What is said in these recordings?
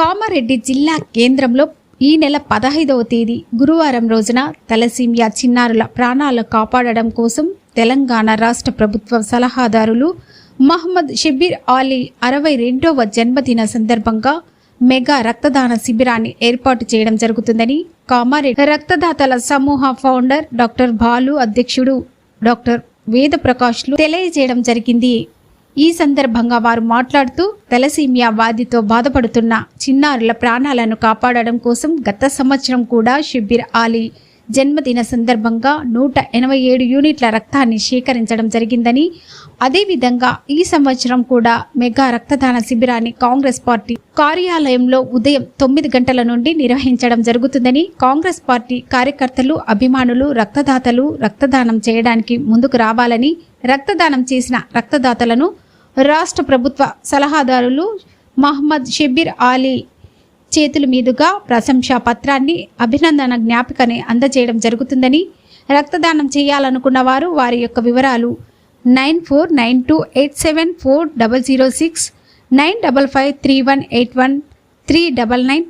కామారెడ్డి జిల్లా కేంద్రంలో ఈ నెల పదహైదవ తేదీ గురువారం రోజున తలసీమియా చిన్నారుల ప్రాణాలు కాపాడడం కోసం తెలంగాణ రాష్ట్ర ప్రభుత్వ సలహాదారులు మహమ్మద్ షబీర్ ఆలీ అరవై రెండవ జన్మదిన సందర్భంగా మెగా రక్తదాన శిబిరాన్ని ఏర్పాటు చేయడం జరుగుతుందని కామారెడ్డి రక్తదాతల సమూహ ఫౌండర్ డాక్టర్ బాలు అధ్యక్షుడు డాక్టర్ వేద ప్రకాష్లు తెలియజేయడం జరిగింది. ఈ సందర్భంగా వారు మాట్లాడుతూ తెలసీమియా వ్యాధితో బాధపడుతున్న చిన్నారుల ప్రాణాలను కాపాడడం కోసం గత సంవత్సరం కూడా షబ్బీర్ ఆలీ జన్మదిన సందర్భంగా నూట ఎనభై ఏడు యూనిట్ల రక్తాన్ని సేకరించడం జరిగిందని అదేవిధంగా ఈ సంవత్సరం కూడా మెగా రక్తదాన శిబిరాన్ని కాంగ్రెస్ పార్టీ కార్యాలయంలో ఉదయం తొమ్మిది గంటల నుండి నిర్వహించడం జరుగుతుందని కాంగ్రెస్ పార్టీ కార్యకర్తలు అభిమానులు రక్తదాతలు రక్తదానం చేయడానికి ముందుకు రావాలని రక్తదానం చేసిన రక్తదాతలను రాష్ట్ర ప్రభుత్వ సలహాదారులు మహమ్మద్ షబీర్ ఆలీ చేతుల మీదుగా ప్రశంసా పత్రాన్ని అభినందన జ్ఞాపికని అందజేయడం జరుగుతుందని రక్తదానం చేయాలనుకున్న వారు వారి యొక్క వివరాలు nine four nine two eight seven four double zero six nine double five three one eight one three double nine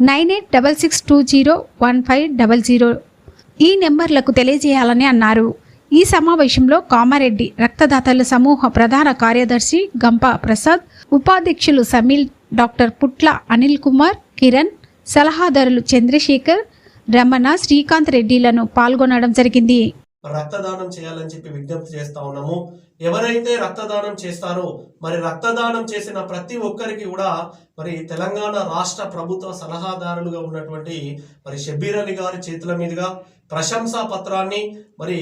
nine eight double six two zero one five double zero ఈ నెంబర్లకు తెలియజేయాలని అన్నారు. ఈ సమావేశంలో కామారెడ్డి రక్తదాతల సమూహ ప్రధాన కార్యదర్శి గంప ప్రసాద్ ఉపాధ్యక్షులు సమీల్ డాక్టర్ పుట్ల అనిల్ కుమార్ కిరణ్ సలహాదారులు చంద్రశేఖర్ రమణ శ్రీకాంత్ రెడ్డిలను పాల్గొనడం జరిగింది. రక్తదానం చేయాలని చెప్పి విజ్ఞప్తి చేస్తా ఉన్నాము. ఎవరైతే రక్తదానం చేస్తారో మరి రక్తదానం చేసిన ప్రతి ఒక్కరికి కూడా మరి తెలంగాణ రాష్ట్ర ప్రభుత్వ సలహాదారులుగా ఉన్నటువంటి మరి షబ్బీర్ అలీ గారి చేతుల మీదుగా ప్రశంసా పత్రాన్ని మరి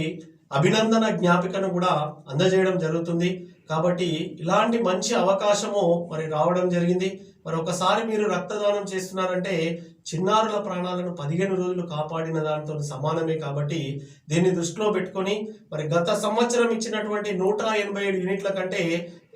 అభినందన జ్ఞాపికను కూడా అందజేయడం జరుగుతుంది. కాబట్టి ఇలాంటి మంచి అవకాశము మరి రావడం జరిగింది. మరి ఒకసారి మీరు రక్తదానం చేస్తున్నారంటే చిన్నారుల ప్రాణాలను పదిహేను రోజులు కాపాడిన దానితో సమానమే కాబట్టి దీన్ని దృష్టిలో పెట్టుకొని మరి గత సంవత్సరం ఇచ్చినటువంటి నూట ఎనభై ఏడు యూనిట్ల కంటే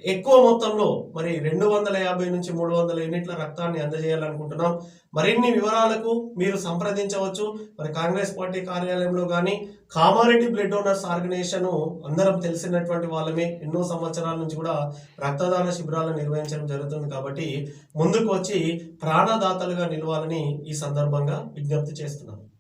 ఎక్కువ మొత్తంలో మరి రెండు వందల యాభై నుంచి మూడు వందల యూనిట్ల రక్తాన్ని అందజేయాలనుకుంటున్నాం. మరిన్ని వివరాలకు మీరు సంప్రదించవచ్చు. మరి కాంగ్రెస్ పార్టీ కార్యాలయంలో కానీ కామారెడ్డి బ్లడ్ డోనర్స్ ఆర్గనైజేషన్ అందరం తెలిసినటువంటి వాళ్ళమే. ఎన్నో సంవత్సరాల నుంచి కూడా రక్తదాన శిబిరాలను నిర్వహించడం జరుగుతుంది కాబట్టి ముందుకు వచ్చి ప్రాణదాతలుగా నిలవాలని ఈ సందర్భంగా విజ్ఞప్తి చేస్తున్నాం.